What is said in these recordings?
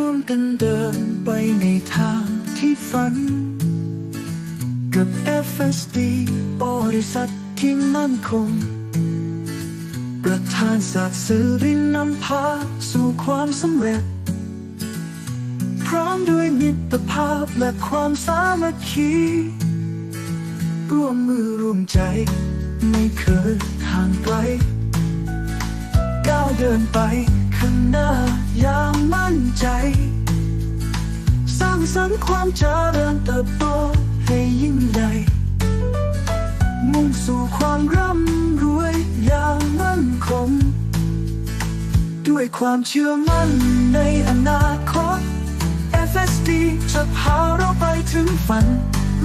่วมกันเดินไปในทางที่ฝัน กับ FSD บริษัทที่มั่นคง ประธานศาสตร์สื่อรินนำพาสู่ความสำเร็จ พร้อมด้วยมิตรภาพและความสามัคคีร่วมมือร่วมใจ ไม่เคยห่างไกลก้าวเดินไป ข้างหน้าอย่างมั่นใจ สร้างสรรค์ความเจริญเติบโตให้ยิ่งใหญ่มุ่งสู่ความร่ำรวยอย่างมั่นคง ด้วยความเชื่อมั่นในอนาคต FSD จะพาเราไปถึงฝัน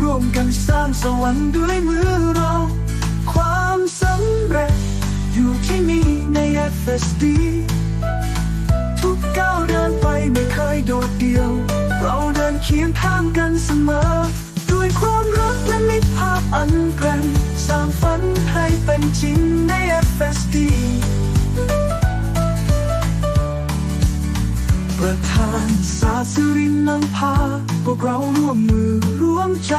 ร่วมกันสร้างสวรรค์ด้วยมือเรา ความสำเร็จอยู่ที่นี่ใน FSD เคียงข้างกันเสมอ ด้วยความรักและมิตรภาพอันแกร่งสร้างฝันให้เป็นจริงใน FSD ประธานศาสรินนำพา พวกเราร่วมมือร่วมใจ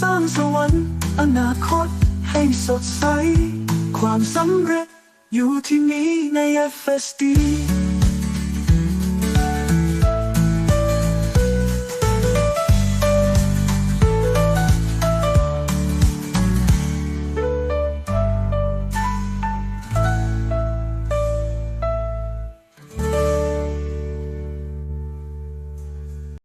สร้างสวรรค์อนาคตให้สดใส ความสำเร็จอยู่ที่นี่ใน FSD